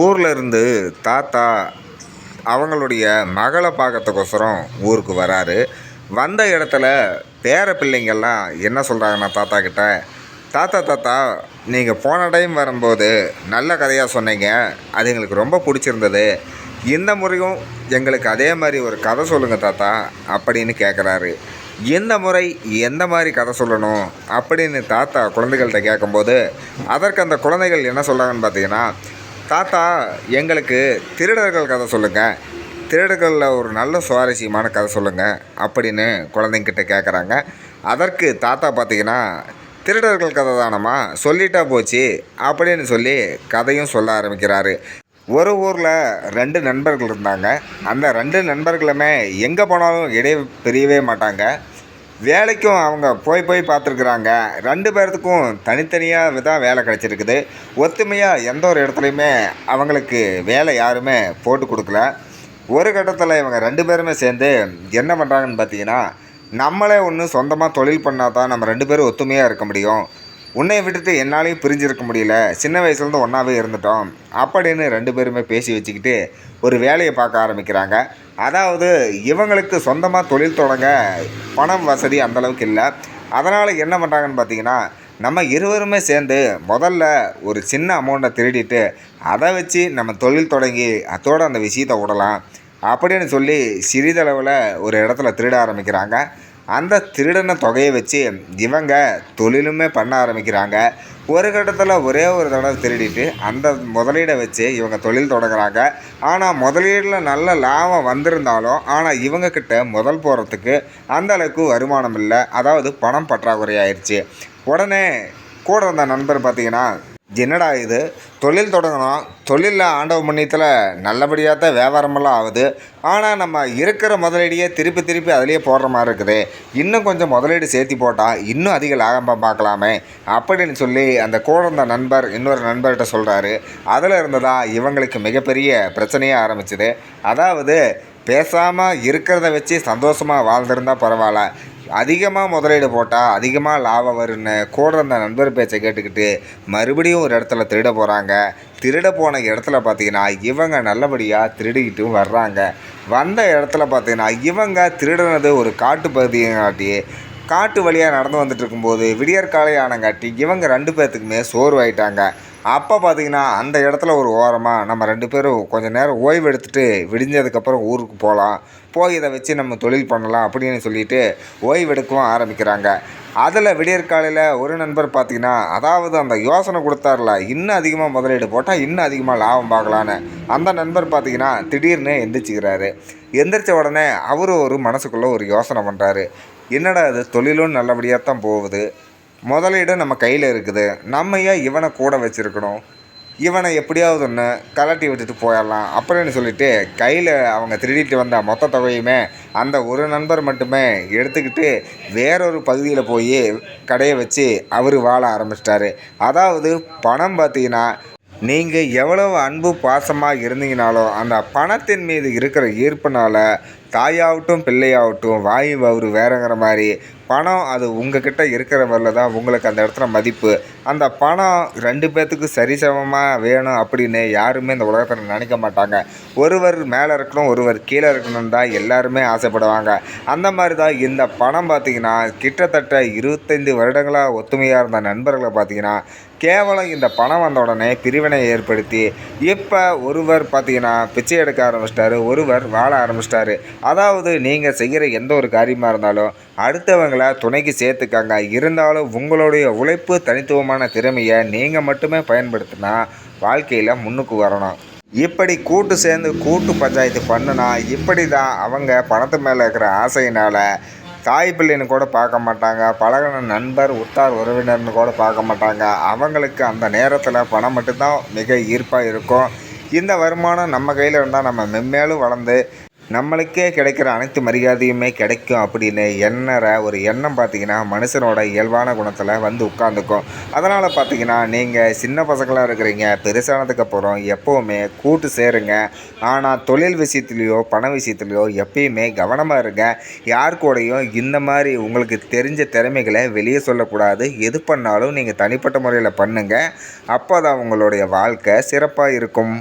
ஊரில் இருந்து தாத்தா அவங்களுடைய மகளை பார்க்கறதுக்கோசரம் ஊருக்கு வராரு. வந்த இடத்துல பேர பிள்ளைங்கள்லாம் என்ன சொல்கிறாங்கன்னா தாத்தா கிட்ட தாத்தா தாத்தா நீங்கள் போன டைம் வரும்போது நல்ல கதையாக சொன்னீங்க. அது எங்களுக்கு ரொம்ப பிடிச்சிருந்தது. இந்த முறையும் எங்களுக்கு அதே மாதிரி ஒரு கதை சொல்லுங்கள் தாத்தா அப்படின்னு கேட்குறாரு இந்த முறை எந்த மாதிரி கதை சொல்லணும்? அப்படின்னு தாத்தா குழந்தைகள்கிட்ட கேட்கும்போது அதற்கு அந்த குழந்தைகள் என்ன சொல்கிறாங்கன்னு பார்த்தீங்கன்னா தாத்தா எங்களுக்கு திருடர்கள் கதை சொல்லுங்கள் திருடர்களில் ஒரு நல்ல சுவாரஸ்யமான கதை சொல்லுங்கள் அப்படின்னு குழந்தைங்கிட்ட கேட்குறாங்க அதற்கு தாத்தா பார்த்தீங்கன்னா திருடர்கள் கதை தானம்மா சொல்லிட்டா போச்சு அப்படின்னு சொல்லி கதையும் சொல்ல ஆரம்பிக்கிறாரு. ஒரு ஊரில் ரெண்டு நண்பர்கள் இருந்தாங்க. அந்த ரெண்டு நண்பர்களுமே எங்கே போனாலும் இடையே பிரியவே மாட்டாங்க. வேலைக்கும் அவங்க போய் போய் பார்த்துருக்குறாங்க. ரெண்டு பேர்த்துக்கும் தனித்தனியாக தான் வேலை கிடச்சிருக்குது. ஒத்துமையாக எந்த ஒரு இடத்துலையுமே அவங்களுக்கு வேலை யாருமே போட்டு கொடுக்கல. ஒரு கட்டத்தில் இவங்க ரெண்டு பேருமே சேர்ந்து என்ன பண்ணுறாங்கன்னு பார்த்தீங்கன்னா நம்மளே ஒன்று சொந்தமாக தொழில் பண்ணால் தான் நம்ம ரெண்டு பேரும் ஒத்துமையாக இருக்க முடியும். உன்னை விட்டுட்டு என்னாலையும் பிரிஞ்சிருக்க முடியல. சின்ன வயசுலேருந்து ஒன்றாவே இருந்துட்டோம். அப்படின்னு ரெண்டு பேருமே பேசி வச்சுக்கிட்டு ஒரு வேலையை பார்க்க ஆரம்பிக்கிறாங்க. அதாவது இவங்களுக்கு சொந்தமாக தொழில் தொடங்க பணம் வசதி அந்தளவுக்கு இல்லை. அதனால் என்ன பண்ணுறாங்கன்னு பார்த்தீங்கன்னா நம்ம இருவருமே சேர்ந்து முதல்ல ஒரு சின்ன அமௌண்ட்டை திருடிட்டு அதை வச்சு நம்ம தொழில் தொடங்கி அதோட அந்த விஷயத்தை விடலாம் அப்படின்னு சொல்லி சிறிதளவில் ஒரு இடத்துல திருட ஆரம்பிக்கிறாங்க. அந்த திருடன தொகையை வச்சு இவங்க தொழிலுமே பண்ண ஆரம்பிக்கிறாங்க. ஒரு கட்டத்தில் ஒரே ஒரு தடவை திருடிட்டு அந்த முதலீடை வச்சு இவங்க தொழில் தொடங்குறாங்க. ஆனால் முதலீடில் நல்ல லாபம் வந்திருந்தாலும் ஆனால் இவங்கக்கிட்ட முதல் போகிறதுக்கு அந்த அளவுக்கு வருமானம் இல்லை. அதாவது பணம் பற்றாக்குறை ஆயிடுச்சு உடனே கூட இருந்த நண்பர் பார்த்தீங்கன்னா என்னடா இது? தொழில் தொடங்கணும். தொழிலில் ஆண்டவ மண்ணியத்தில் நல்லபடியாக தான் வியாபாரமெல்லாம் ஆகுது. ஆனால் நம்ம இருக்கிற முதலீடியே திருப்பி திருப்பி அதிலேயே போடுற மாதிரி இருக்குது. இன்னும் கொஞ்சம் முதலீடு சேர்த்தி போட்டால் இன்னும் அதிக லாபம் பார்க்கலாமே. அப்படின்னு சொல்லி அந்த கூட இருந்த நண்பர் இன்னொரு நண்பர்கிட்ட சொல்கிறாரு அதில் இருந்ததா இவங்களுக்கு மிகப்பெரிய பிரச்சனையே ஆரம்பிச்சுது. அதாவது பேசாமல் இருக்கிறத வச்சு சந்தோஷமாக வாழ்ந்திருந்தால் பரவாயில்ல. அதிகமாக முதலீடு போட்டால் அதிகமாக லாபம் வரும்னு கூட இருந்த நண்பர் பேச்சை கேட்டுக்கிட்டு மறுபடியும் ஒரு இடத்துல திருட போகிறாங்க திருட போன இடத்துல பார்த்தீங்கன்னா இவங்க நல்லபடியாக திருடிக்கிட்டும் வர்றாங்க. வந்த இடத்துல பார்த்தீங்கன்னா இவங்க திருடினது ஒரு காட்டு பகுதியாட்டி காட்டு வழியாக நடந்து வந்துட்டு இருக்கும்போது விடியற்காலை ஆனங்காட்டி இவங்க ரெண்டு பேர்த்துக்குமே சோர்வாயிட்டாங்க. அப்போ பார்த்தீங்கன்னா அந்த இடத்துல ஒரு ஓரமாக நம்ம ரெண்டு பேரும் கொஞ்சம் நேரம் ஓய்வு எடுத்துகிட்டு விடிஞ்சதுக்கப்புறம் ஊருக்கு போகலாம் போய் இதை வச்சு நம்ம தொழில் பண்ணலாம் அப்படின்னு சொல்லிட்டு ஓய்வு எடுக்கவும் ஆரம்பிக்கிறாங்க. அதில் விடியற்காலையில் ஒரு நண்பர் பார்த்தீங்கன்னா அதாவது அந்த யோசனை கொடுத்தார்ல இன்னும் அதிகமாக முதலீடு போட்டால் இன்னும் அதிகமாக லாபம் பார்க்கலான்னு. அந்த நண்பர் பார்த்தீங்கன்னா திடீர்னு எந்திரிச்சிக்கிறாரு. எந்திரிச்ச உடனே அவரும் ஒரு மனசுக்குள்ளே ஒரு யோசனை பண்ணுறாரு என்னடா இது தொழிலும் நல்லபடியாக தான் போகுது. முதலீடு நம்ம கையில் இருக்குது. நம்ம ஏன் இவனை கூட வச்சுருக்கணும்? இவனை எப்படியாவது ஒன்று கலட்டி விட்டுட்டு போயிடலாம் அப்படின்னு சொல்லிட்டு கையில் அவங்க திருடிட்டு வந்த மொத்த தொகையுமே அந்த ஒரு நண்பர் மட்டுமே எடுத்துக்கிட்டு வேறொரு பகுதியில் போய் கடையை வச்சு அவர் வாழ ஆரம்பிச்சிட்டாரு. அதாவது பணம் பார்த்தீங்கன்னா நீங்கள் எவ்வளவு அன்பு பாசமாக இருந்தீங்கனாலும் அந்த பணத்தின் மீது இருக்கிற ஈர்ப்புனால் தாயாகட்டும் பிள்ளையாகட்டும் வாய் வவுறு வேறங்கிற மாதிரி பணம் அது உங்ககிட்ட இருக்கிற மாதிரில தான் உங்களுக்கு அந்த இடத்துல மதிப்பு. அந்த பணம் ரெண்டு பேர்த்துக்கு சரிசமமாக வேணும் அப்படின்னு யாருமே இந்த உலகத்தில் நினைக்க மாட்டாங்க. ஒருவர் மேலே இருக்கணும் ஒருவர் கீழே இருக்கணும் தான் எல்லாருமே ஆசைப்படுவாங்க. அந்த மாதிரி தான் இந்த பணம் பார்த்திங்கன்னா கிட்டத்தட்ட இருபத்தைந்து வருடங்களாக ஒத்துமையாக இருந்த நண்பர்களை பார்த்திங்கன்னா கேவலம் இந்த பணம் வந்த உடனே பிரிவினை ஏற்படுத்தி இப்போ ஒருவர் பார்த்திங்கன்னா பிச்சை எடுக்க ஆரம்பிச்சிட்டாரு ஒருவர் வாழ ஆரம்பிச்சிட்டாரு. அதாவது நீங்கள் செய்கிற எந்த ஒரு காரியமாக இருந்தாலும் அடுத்தவங்களை துணைக்கு சேர்த்துக்காங்க. இருந்தாலும் உங்களுடைய உழைப்பு தனித்துவமான திறமையை நீங்கள் மட்டுமே பயன்படுத்தினா வாழ்க்கையில் முன்னுக்கு வரணும். இப்படி கூட்டு சேர்ந்து கூட்டு பஞ்சாயத்து பண்ணுனா இப்படி தான் அவங்க பணத்து மேலே இருக்கிற ஆசையினால் தாய் பிள்ளைன்னு கூட பார்க்க மாட்டாங்க. பழகின நண்பர் உற்றார் உறவினர்னு கூட பார்க்க மாட்டாங்க. அவங்களுக்கு அந்த நேரத்தில் பணம் மட்டும்தான் மிக ஈர்ப்பாக இருக்கும். இந்த வருமானம் நம்ம கையில் இருந்தால் நம்ம மென்மேலும் வளர்ந்து நம்மளுக்கே கிடைக்கிற அனைத்து மரியாதையுமே கிடைக்கும் அப்படின்னு எண்ணற ஒரு எண்ணம் பார்த்தீங்கன்னா மனுஷனோட இயல்பான குணத்தில் வந்து உட்காந்துக்கும் அதனால் பார்த்தீங்கன்னா நீங்கள் சின்ன பசங்களாக இருக்கிறீங்க பெருசானதுக்கப்புறம் எப்போவுமே கூட்டு சேருங்க. ஆனால் தொழில் விஷயத்துலையோ பண விஷயத்துலையோ எப்பயுமே கவனமாக இருங்க. யார் கூடயும் இந்த மாதிரி உங்களுக்கு தெரிஞ்ச திறமைகளை வெளியே சொல்லக்கூடாது. எது பண்ணாலும் நீங்கள் தனிப்பட்ட முறையில் பண்ணுங்கள் அப்போ தான் உங்களுடைய வாழ்க்கை சிறப்பாக இருக்கும்.